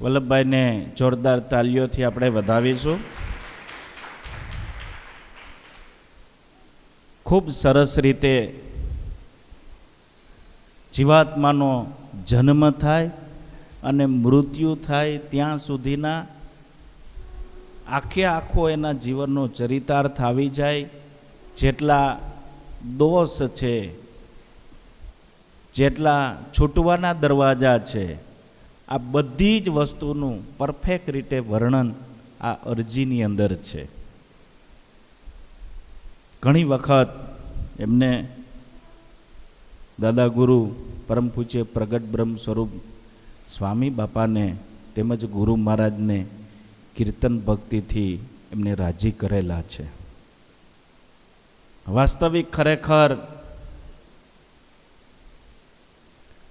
વલ્લભભાઈને જોરદાર તાલીઓથી આપણે વધાવીશું. ખૂબ સરસ રીતે જીવાત્માનો જન્મ થાય અને મૃત્યુ થાય ત્યાં સુધીના આખે આખો એના જીવનનો ચરિતાર્થ આવી જાય. જેટલા દોષ છે, જેટલા છૂટવાના દરવાજા છે આ બધી જ વસ્તુનું પરફેક્ટ રીતે વર્ણન આ અરજીની અંદર છે. ઘણી વખત એમને દાદા ગુરુ પરમ પૂજ્ય પ્રગટ બ્રહ્મ સ્વરૂપ સ્વામી બાપાને તેમજ ગુરુ મહારાજને કીર્તન ભક્તિથી એમને રાજી કરેલા છે. વાસ્તવિક ખરેખર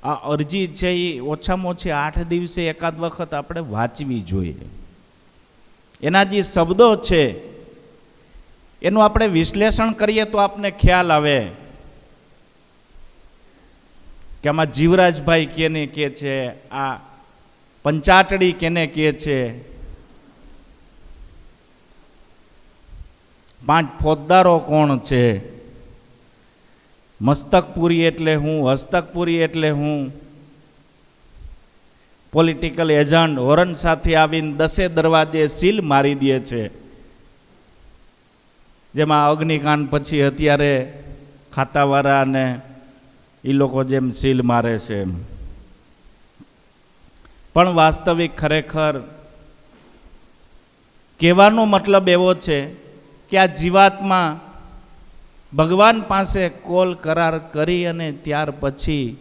આ અરજી છે એ ઓછામાં ઓછી આઠ દિવસે એકાદ વખત આપણે વાંચવી જોઈએ. એના જે શબ્દો છે, એનું આપણે વિશ્લેષણ કરીએ તો આપને ખ્યાલ આવે. કે આમાં જીવરાજભાઈ કેને કે છે, આ પંચાટડી કેને કે છે, પાંચ ફોજદારો કોણ છે? મસ્તકપુરી એટલે હું, હસ્તકપુરી એટલે હું. પોલિટિકલ એજન્ટ હોરન સાથે આવીને દસે દરવાજે સીલ મારી દે છે. જેમાં અગ્નિકાંડ પછી અત્યારે ખાતાવાળા અને એ લોકો જેમ સીલ મારે છે એમ. પણ વાસ્તવિક ખરેખર કહેવાનો મતલબ એવો છે કે આ જીવાત્મા ભગવાન પાસે કોલ કરાર કરી અને ત્યાર પછી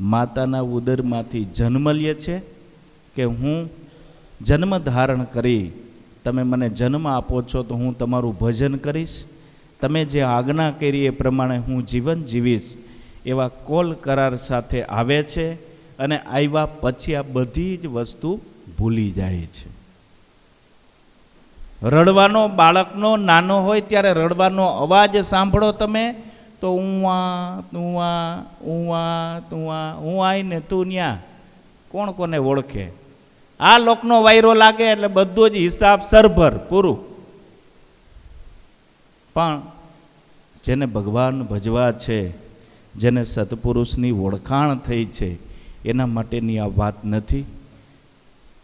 માતાના ઉદરમાંથી જન્મ લે છે કે હું જન્મ ધારણ કરી, તમે મને જન્મ આપો છો તો હું તમારું ભજન કરીશ. તમે જે આજ્ઞા કરી એ પ્રમાણે હું જીવન જીવીશ. એવા કોલ કરાર સાથે આવે છે અને આવ્યા પછી આ બધી જ વસ્તુ ભૂલી જાય છે. રડવાનો બાળકનો નાનો હોય ત્યારે રડવાનો અવાજ સાંભળો તમે, તો ઉવા તુવા ઉવા તુવા હું આઈને તું ન્યા. કોણ કોને ઓળખે? આ લોકનો વાયરો લાગે એટલે બધો જ હિસાબ સરભર, પૂરું. પણ જેને ભગવાન ભજવા છે, જેને સત્પુરુષની ઓળખાણ થઈ છે, એના માટેની આ વાત નથી.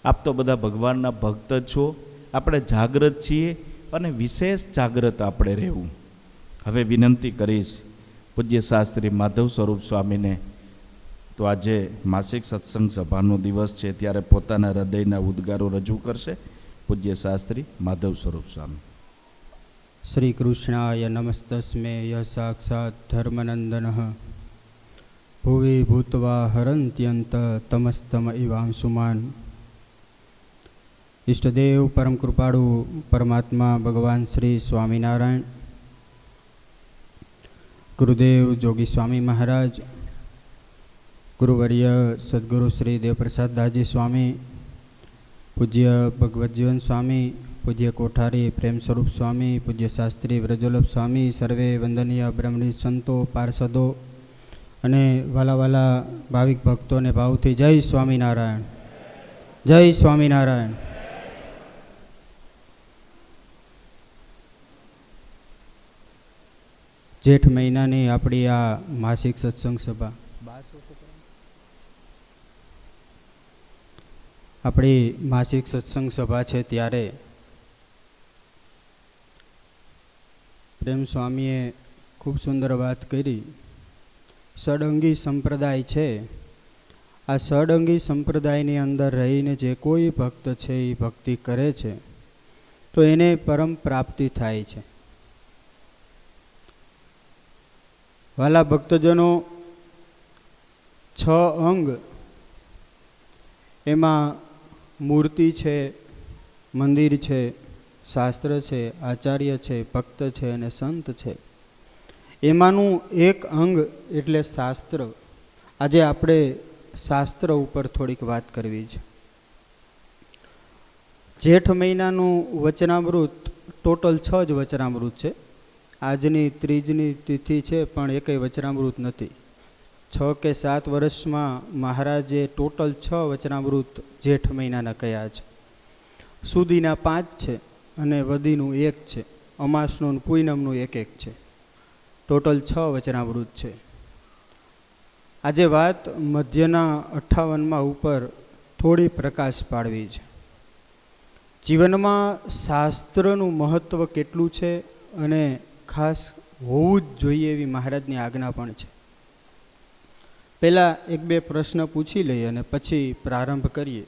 આપ તો બધા ભગવાનના ભક્ત છો. આપણે જાગૃત છીએ અને વિશેષ જાગૃત આપણે રહેવું. હવે વિનંતી કરીશ પૂજ્ય શાસ્ત્રી માધવ સ્વરૂપ સ્વામીને, તો આજે માસિક સત્સંગ સભાનો દિવસ છે, ત્યારે પોતાના હૃદયના ઉદ્ગારો રજૂ કરશે પૂજ્ય શાસ્ત્રી માધવ સ્વરૂપ સ્વામી. શ્રી કૃષ્ણાય નમસ્તસ્મે, ય સાક્ષાત ધર્મનંદન. ભુવિ ભૂતવા હરંત્યંત તમસ્તમ ઇવાંશુમાન ઈષ્ટદેવ પરમ કૃપાળુ પરમાત્મા ભગવાન શ્રી સ્વામિનારાયણ. ગુરુદેવ જોગી સ્વામી મહારાજ. ગુરુવર્ય સદગુરુ શ્રી દેવપ્રસાદ દાજી સ્વામી. પૂજ્ય ભગવતજીવન સ્વામી, પૂજ્ય કોઠારી પ્રેમ સ્વરૂપ સ્વામી, પૂજ્ય શાસ્ત્રી વ્રજોલભ સ્વામી, સર્વે વંદનીય બ્રહ્મણી સંતો, પાર્ષદો અને વાલા વાલા ભાવિક ભક્તોને ભાવથી જય સ્વામિનારાયણ. જય સ્વામિનારાયણ. જેઠ મહિનાની આપણી આ માસિક સત્સંગ સભા. આપણી માસિક સત્સંગ સભા છે ત્યારે પ્રેમ સ્વામીએ ખૂબ સુંદર વાત કરી. સડંગી સંપ્રદાય છે. આ સડંગી સંપ્રદાયની અંદર રહીને જે કોઈ ભક્ત છે એ ભક્તિ કરે છે, તો એને પરમ પ્રાપ્તિ થાય છે. વાલા ભક્તજનો, છ અંગ. એમાં મૂર્તિ છે, મંદિર છે, શાસ્ત્ર છે, આચાર્ય છે, ભક્ત છે અને સંત છે. એમાંનું એક અંગ એટલે શાસ્ત્ર. આજે આપણે શાસ્ત્ર ઉપર થોડીક વાત કરવી છે. જેઠ મહિનાનું વચનામૃત, ટોટલ છ જ વચનામૃત છે. આજની ત્રીજની તિથિ છે, પણ એકેય વચનામૃત નથી. છ કે સાત વર્ષમાં મહારાજે ટોટલ છ વચનામૃત જેઠ મહિનાના કયા છે. સુદીના પાંચ છે અને વદીનું એક છે. અમાસનું પૂનમનું એક એક છે. ટોટલ છ વચનામૃત છે. આજે વાત મધ્યના અઠ્ઠાવનમાં ઉપર થોડી પ્રકાશ પાડવી છે. જીવનમાં શાસ્ત્રનું મહત્ત્વ કેટલું છે અને ખાસ હોવું જ જોઈએ એવી મહારાજની આજ્ઞા પણ છે. પહેલાં એક બે પ્રશ્ન પૂછી લઈએ અને પછી પ્રારંભ કરીએ.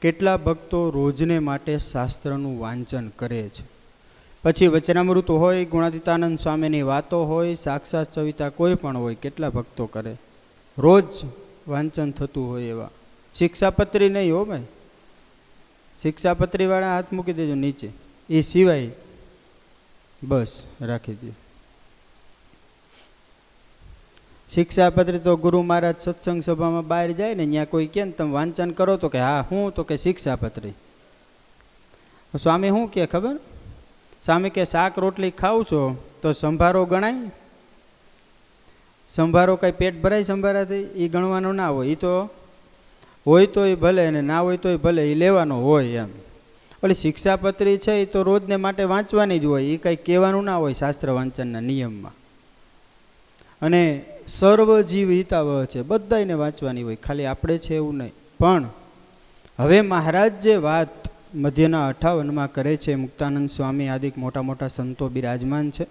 કેટલા ભક્તો રોજને માટે શાસ્ત્રનું વાંચન કરે છે? પછી વચનામૃત હોય, ગુણાતીતાનંદ સ્વામીની વાતો હોય, સાક્ષાત સવિતા કોઈ પણ હોય, કેટલા ભક્તો કરે? રોજ વાંચન થતું હોય એવા. શિક્ષાપત્રી નહીં હો ભાઈ. શિક્ષાપત્રીવાળા હાથ મૂકી દેજો નીચે. એ સિવાય બસ, રાખી દો. શિક્ષાપત્રી તો ગુરુ મહારાજ સત્સંગ સભામાં બહાર જાય ને, ત્યાં કોઈ કે ને, તમે વાંચન કરો તો કે, હા, હું તો કે શિક્ષાપત્રી. સ્વામી શું કે ખબર? સ્વામી કે, શાક રોટલી ખાવ છો તો સંભારો ગણાય? સંભારો કાંઈ પેટ ભરાય સંભારાથી? એ ગણવાનો ના હોય. એ તો હોય તોય ભલે અને ના હોય તોય ભલે એ લેવાનો હોય એમ. ઓલી શિક્ષાપત્રી છે એ તો રોજને માટે વાંચવાની જ હોય એ કાંઈ કહેવાનું ના હોય શાસ્ત્ર વાંચનના નિયમમાં. અને સર્વ જીવ હિતાવહ છે બધાને વાંચવાની હોય, ખાલી આપણે છે એવું નહીં. પણ હવે મહારાજ જે વાત મધ્યના અઠાવનમાં કરે છે, મુક્તાનંદ સ્વામી આદિક મોટા મોટા સંતો બિરાજમાન છે,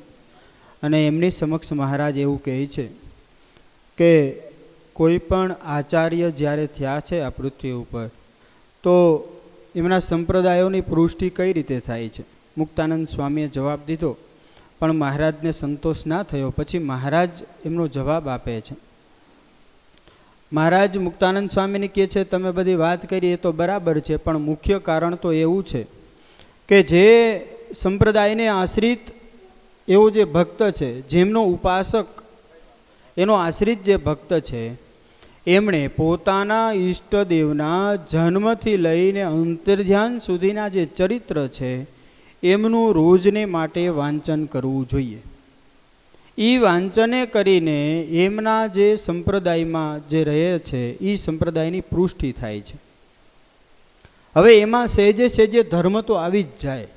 અને એમની સમક્ષ મહારાજ એવું કહે છે કે કોઈ પણ આચાર્ય જ્યારે થયા છે આ પૃથ્વી ઉપર, તો એમના સંપ્રદાયોની પુષ્ટિ કઈ રીતે થાય છે? મુક્તાનંદ સ્વામીએ જવાબ દીધો, પણ મહારાજને સંતોષ ના થયો, પછી મહારાજ એમનો જવાબ આપે છે. મહારાજ મુક્તાનંદ સ્વામીને કહે છે, તમે બધી વાત કરી, એ તો બરાબર છે, પણ મુખ્ય કારણ તો એવું છે કે જે સંપ્રદાયને આશ્રિત એવો જે ભક્ત છે, જેમનો ઉપાસક, એનો આશ્રિત જે ભક્ત છે એમણે પોતાના ઈષ્ટદેવના જન્મથી લઈને અંતર્ધ્યાન સુધીના જે ચરિત્ર છે, એમનું રોજને માટે વાંચન કરવું જોઈએ. એ વાંચને કરીને એમના જે સંપ્રદાયમાં જે રહે છે એ સંપ્રદાયની પુષ્ટિ થાય છે. હવે એમાં સહેજે સહેજે ધર્મ તો આવી જ જાય.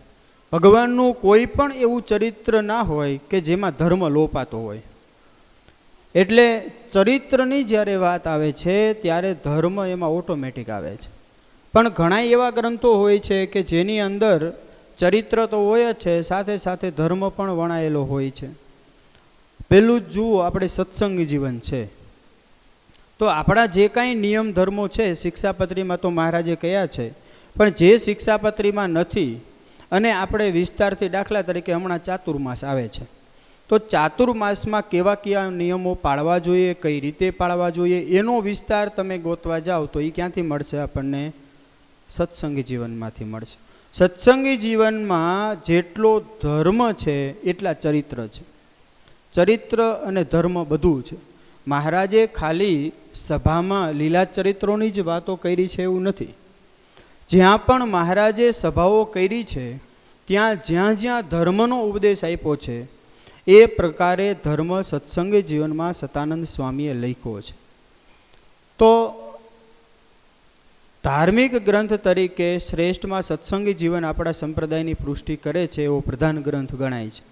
ભગવાનનું કોઈ પણ એવું ચરિત્ર ના હોય કે જેમાં ધર્મ લોપાતો હોય. એટલે ચરિત્રની જ્યારે વાત આવે છે, ત્યારે ધર્મ એમાં ઓટોમેટિક આવે છે. પણ ઘણા એવા ગ્રંથો હોય છે કે જેની અંદર ચરિત્ર તો હોય જ છે, સાથે સાથે ધર્મ પણ વણાયેલો હોય છે. પહેલું જ જુઓ, આપણે સત્સંગી જીવન છે. તો આપણા જે કાંઈ નિયમ ધર્મો છે, શિક્ષાપત્રીમાં તો મહારાજે કયા છે, પણ જે શિક્ષાપત્રીમાં નથી, અને આપણે વિસ્તારથી દાખલા તરીકે હમણાં ચાતુર્માસ આવે છે. તો ચાતુર્માસમાં કેવા કેવા નિયમો પાળવા જોઈએ, કઈ રીતે પાળવા જોઈએ, એનો વિસ્તાર તમે ગોતવા જાઓ તો એ ક્યાંથી મળશે આપણને? સત્સંગી જીવનમાંથી મળશે. સત્સંગી જીવનમાં જેટલો ધર્મ છે, એટલા ચરિત્ર છે. ચરિત્ર અને ધર્મ બધું છે. મહારાજે ખાલી સભામાં લીલા ચરિત્રોની જ વાતો કરી છે એવું નથી. જ્યાં પણ મહારાજે સભાઓ કરી છે, ત્યાં જ્યાં જ્યાં ધર્મનો ઉપદેશ આપ્યો છે એ પ્રકારે ધર્મ સત્સંગી જીવનમાં સતાનંદ સ્વામીએ લખ્યો છે. તો ધાર્મિક ગ્રંથ તરીકે શ્રેષ્ઠમાં સત્સંગી જીવન આપણા સંપ્રદાયની પુષ્ટિ કરે છે એવો પ્રધાન ગ્રંથ ગણાય છે.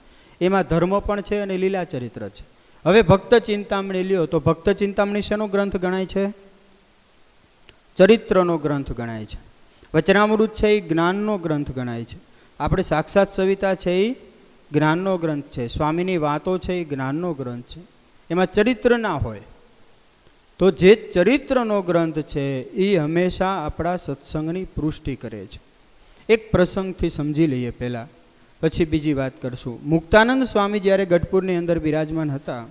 એમાં ધર્મ પણ છે અને લીલા ચરિત્ર છે. હવે ભક્ત ચિંતામણી લ્યો તો ભક્ત ચિંતામણી શેનો ગ્રંથ ગણાય છે? ચરિત્રનો ગ્રંથ ગણાય છે. વચનામૃત છે એ જ્ઞાનનો ગ્રંથ ગણાય છે. આપણે સાક્ષાત સવિતા છે એ જ્ઞાનનો ગ્રંથ છે. સ્વામીની વાતો છે એ જ્ઞાનનો ગ્રંથ છે. એમાં ચરિત્ર ના હોય. તો જે ચરિત્રનો ગ્રંથ છે એ હંમેશા આપણા સત્સંગની પુષ્ટિ કરે છે. એક પ્રસંગથી સમજી લઈએ પહેલાં. પછી બીજી વાત કરશું. મુક્તાનંદ સ્વામી જ્યારે ગઢપુરની અંદર બિરાજમાન હતા,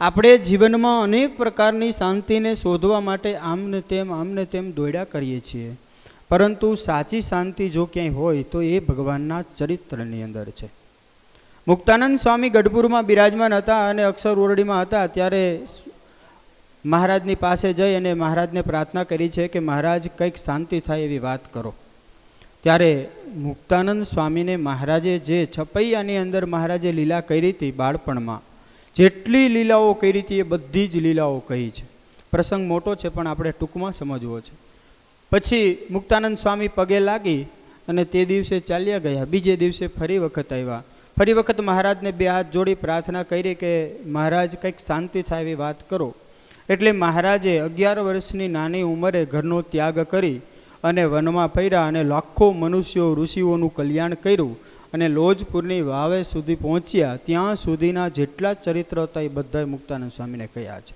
આપણે જીવનમાં અનેક પ્રકારની શાંતિને શોધવા માટે આમને તેમ આમને તેમ દોડ્યા કરીએ છીએ. પરંતુ સાચી શાંતિ જો ક્યાંય હોય તો એ ભગવાનના ચરિત્રની અંદર છે. મુક્તાનંદ સ્વામી ગઢપુરમાં બિરાજમાન હતા અને અક્ષર ઓરડીમાં હતા, ત્યારે મહારાજની પાસે જઈ અને મહારાજને પ્રાર્થના કરી છે કે મહારાજ, કંઈક શાંતિ થાય એવી વાત કરો. ત્યારે મુક્તાનંદ સ્વામીને મહારાજે જે છપૈયાની અંદર મહારાજે લીલા કરી હતી બાળપણમાં, જેટલી લીલાઓ કરી હતી એ બધી જ લીલાઓ કહી છે. પ્રસંગ મોટો છે, પણ આપણે ટૂંકમાં સમજવો છે. પછી મુક્તાનંદ સ્વામી પગે લાગી અને તે દિવસે ચાલ્યા ગયા. બીજે દિવસે ફરી વખત આવ્યા. ફરી વખત મહારાજને બે હાથ જોડી પ્રાર્થના કરી કે મહારાજ કંઈક શાંતિ થાય એવી વાત કરો. એટલે મહારાજે અગિયાર વર્ષની નાની ઉંમરે ઘરનો ત્યાગ કરી અને વનમાં ફર્યા અને લાખો મનુષ્યો, ઋષિઓનું કલ્યાણ કર્યું અને લોજપુરની વાવે સુધી પહોંચ્યા. ત્યાં સુધીના જેટલા ચરિત્ર હતા એ બધાય મુક્તાનંદ સ્વામીને કહ્યા છે.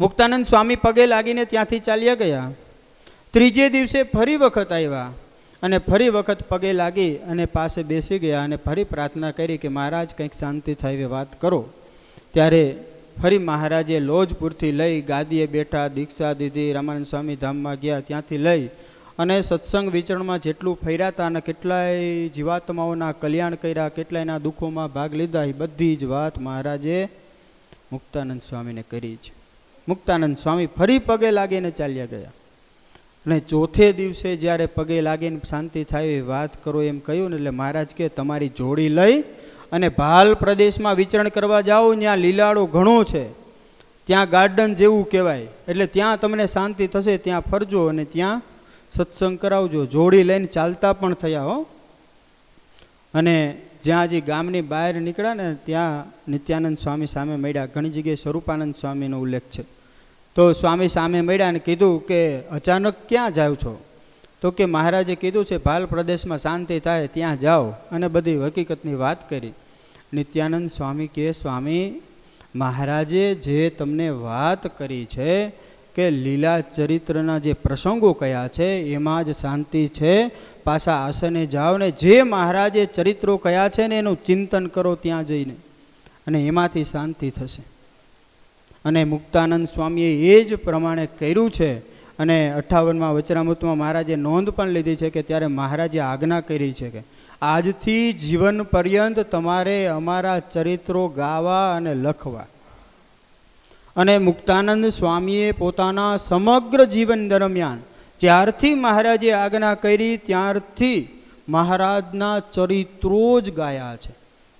મુક્તાનંદ સ્વામી પગે લાગીને ત્યાંથી ચાલ્યા ગયા. ત્રીજે દિવસે ફરી વખત આવ્યા. અને ફરી વખત પગે લાગી અને પાસે બેસી ગયા અને ફરી પ્રાર્થના કરી કે મહારાજ, કંઈક શાંતિ થાય એવી વાત કરો. ત્યારે ફરી મહારાજે લોજપુરથી લઈ ગાદીએ બેઠા, દીક્ષા દીધી, રામાનંદ સ્વામી ધામમાં ગયા, ત્યાંથી લઈ અને સત્સંગ વિચરણમાં જેટલું ફર્યા અને કેટલાય જીવાત્માઓના કલ્યાણ કર્યા, કેટલાયના દુઃખોમાં ભાગ લીધા, એ બધી જ વાત મહારાજે મુક્તાનંદ સ્વામીને કરી છે મુક્તાનંદ સ્વામી ફરી પગે લાગીને ચાલ્યા ગયા. અને ચોથે દિવસે જ્યારે પગે લાગીને શાંતિ થાય એવી વાત કરો એમ કહ્યું ને એટલે મહારાજ કે, તમારી જોડી લઈ અને ભાલ પ્રદેશમાં વિચરણ કરવા જાઓ, ત્યાં લીલાડો ઘણો છે. ત્યાં ગાર્ડન જેવું કહેવાય. એટલે ત્યાં તમને શાંતિ થશે, ત્યાં ફરજો અને ત્યાં સત્સંગ કરાવજો. જોડી લઈને ચાલતા પણ થયા હો. અને જ્યાં જે ગામની બહાર નીકળ્યા ને ત્યાં નિત્યાનંદ સ્વામી સામે મળ્યા. ઘણી જગ્યાએ સ્વરૂપાનંદ સ્વામીનો ઉલ્લેખ છે. તો સ્વામી સામે મળ્યા અને કીધું કે, અચાનક ક્યાં જાઓ છો? તો કે, મહારાજે કીધું છે, ભાલ પ્રદેશમાં શાંતિ થાય, ત્યાં જાઓ. અને બધી હકીકતની વાત કરી. નિત્યાનંદ સ્વામી કે સ્વામી, મહારાજે જે તમને વાત કરી છે કે લીલા ચરિત્રના જે પ્રસંગો કયા છે, એમાં જ શાંતિ છે, પાછા આસને જાઓ ને જે મહારાજે ચરિત્રો કયા છે ને એનું ચિંતન કરો ત્યાં જઈને. અને એમાંથી શાંતિ થશે. અને મુક્તાનંદ સ્વામીએ એ જ પ્રમાણે કર્યું છે. અને અઠ્ઠાવનમાં વચરામૃતમાં મહારાજે નોંધ પણ લીધી છે કે ત્યારે મહારાજે આજ્ઞા કરી છે કે આજથી જીવન પર્યંત તમારે અમારા ચરિત્રો ગાવા અને લખવા. અને મુક્તાનંદ સ્વામીએ પોતાના સમગ્ર જીવન દરમિયાન જ્યારથી મહારાજે આજ્ઞા કરી ત્યારથી મહારાજના ચરિત્રો જ ગાયા છે.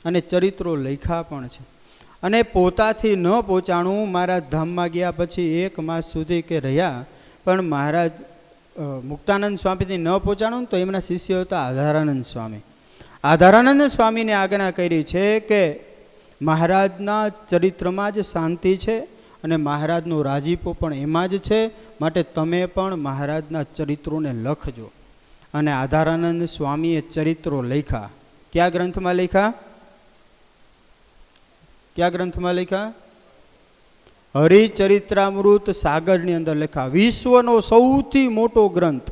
અને ચરિત્રો લખ્યા પણ છે. અને પોતાથી ન પહોંચાણું મારા ધામમાં ગયા પછી એક માસ સુધી કે રહ્યા, પણ મહારાજ મુક્તાનંદ સ્વામીથી ન પહોંચાણું તો એમના શિષ્ય હતા આધારાનંદ સ્વામી. આધારાનંદ સ્વામીને આજ્ઞા કરી છે કે મહારાજના ચરિત્રમાં જ શાંતિ છે અને મહારાજનો રાજીપો પણ એમાં જ છે, માટે તમે પણ મહારાજના ચરિત્રોને લખજો. અને આધારાનંદ સ્વામીએ ચરિત્રો લખ્યા. કયા ગ્રંથમાં લખ્યા? કયા ગ્રંથમાં લખ્યા? હરિચરિત્રામૃત સાગરની અંદર લખ્યા. વિશ્વનો સૌથી મોટો ગ્રંથ.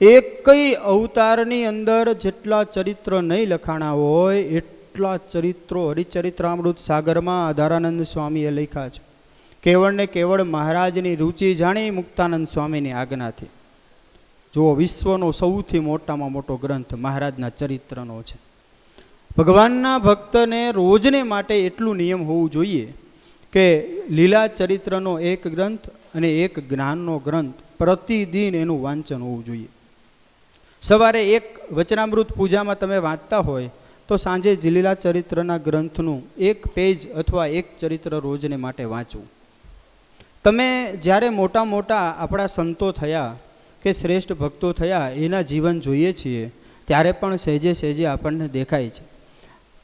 એકય અવતારની અંદર જેટલા ચરિત્ર નહીં લખાણા હોય, એટલા ચરિત્રો હરિચરિત્રામૃત સાગરમાં આધારાનંદ સ્વામીએ લખ્યા છે. કેવળને કેવળ મહારાજની રુચિ જાણી મુક્તાનંદ સ્વામીની આજ્ઞાથી. જુઓ, વિશ્વનો સૌથી મોટામાં મોટો ગ્રંથ મહારાજના ચરિત્રનો છે. ભગવાનના ભક્તને રોજને માટે એટલું નિયમ હોવું જોઈએ કે લીલા ચરિત્રનો એક ગ્રંથ અને એક જ્ઞાનનો ગ્રંથ પ્રતિદિન એનું વાંચન હોવું જોઈએ. સવારે એક વચનામૃત પૂજામાં તમે વાંચતા હોય તો સાંજે લીલા ચરિત્રના ગ્રંથનું એક પેજ અથવા એક ચરિત્ર રોજને માટે વાંચવું. તમે જ્યારે મોટા મોટા આપણા સંતો થયા કે શ્રેષ્ઠ ભક્તો થયા એના જીવન જોઈએ છીએ, ત્યારે પણ સહેજે સહેજે આપણને દેખાય છે.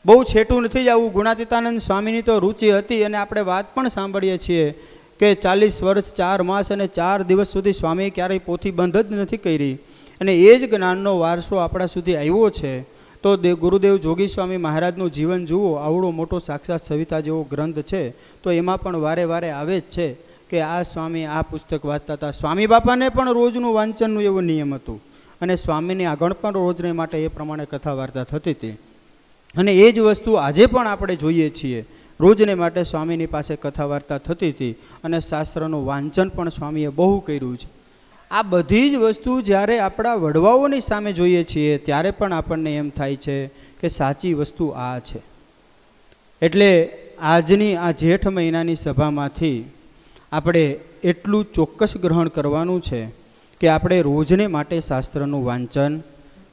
બહુ છેટું નથી જવું. ગુણાતીતાનંદ સ્વામીની તો રુચિ હતી અને આપણે વાત પણ સાંભળીએ છીએ કે ચાલીસ વર્ષ, ચાર માસ અને ચાર દિવસ સુધી સ્વામીએ ક્યારેય પોથી બંધ જ નથી કરી. અને એ જ જ્ઞાનનો વારસો આપણા સુધી આવ્યો છે. તો દે ગુરુદેવ જોગી સ્વામી મહારાજનું જીવન જુઓ. આવડો મોટો સાક્ષાત સવિતા જેવો ગ્રંથ છે. તો એમાં પણ વારે વારે આવે જ છે કે આ સ્વામી આ પુસ્તક વાંચતા હતા. સ્વામી બાપાને પણ રોજનું વાંચનનું એવો નિયમ હતું. અને સ્વામીની આગળ પણ રોજને માટે એ પ્રમાણે કથા વાર્તા થતી હતી. અને એ જ વસ્તુ આજે પણ આપણે જોઈએ છીએ. રોજને માટે સ્વામીની પાસે કથા વાર્તા થતી હતી અને શાસ્ત્રનું વાંચન પણ સ્વામીએ બહુ કર્યું છે. આ બધી જ વસ્તુ જ્યારે આપણા વડવાઓની સામે જોઈએ છીએ ત્યારે પણ આપણને એમ થાય છે કે સાચી વસ્તુ આ છે. એટલે આજની આ જેઠ મહિનાની સભામાંથી આપણે એટલું ચોક્કસ ગ્રહણ કરવાનું છે કે આપણે રોજને માટે શાસ્ત્રનું વાંચન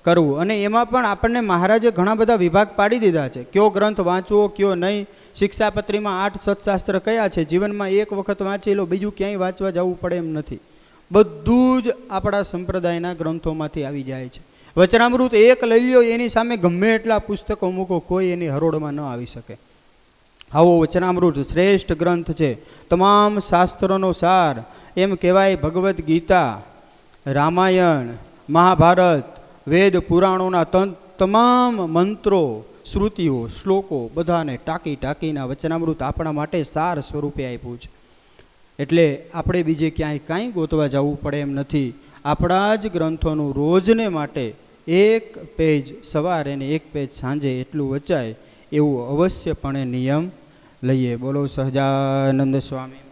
કરવું. અને એમાં પણ આપણને મહારાજે ઘણા બધા વિભાગ પાડી દીધા છે. કયો ગ્રંથ વાંચવો, કયો નહીં, શિક્ષાપત્રીમાં આઠ સત્શાસ્ત્ર કયા છે? જીવનમાં એક વખત વાંચી લો, બીજું ક્યાંય વાંચવા જવું પડે એમ નથી. બધું જ આપણા સંપ્રદાયના ગ્રંથોમાંથી આવી જાય છે. વચનામૃત એક લઈ લ્યો, એની સામે ગમે એટલા પુસ્તકો મૂકો, કોઈ એની હરોળમાં ન આવી શકે. આવો વચનામૃત શ્રેષ્ઠ ગ્રંથ છે. તમામ શાસ્ત્રોનો સાર, એમ કહેવાય ભગવદ્ ગીતા, રામાયણ, મહાભારત વેદ પુરાણોના તમામ મંત્રો, શ્રુતિઓ, શ્લોકો બધાને ટાંકી ટાંકીના વચનામૃત આપણા માટે સાર સ્વરૂપે આપ્યું છે. એટલે આપણે બીજે ક્યાંય કાંઈ ગોતવા જવું પડે એમ નથી. આપણા જ ગ્રંથોનું રોજને માટે એક પેજ સવારે ને એક પેજ સાંજે એટલું વચાય, એવું અવશ્યપણે નિયમ લઈએ. બોલો સહજાનંદ સ્વામી.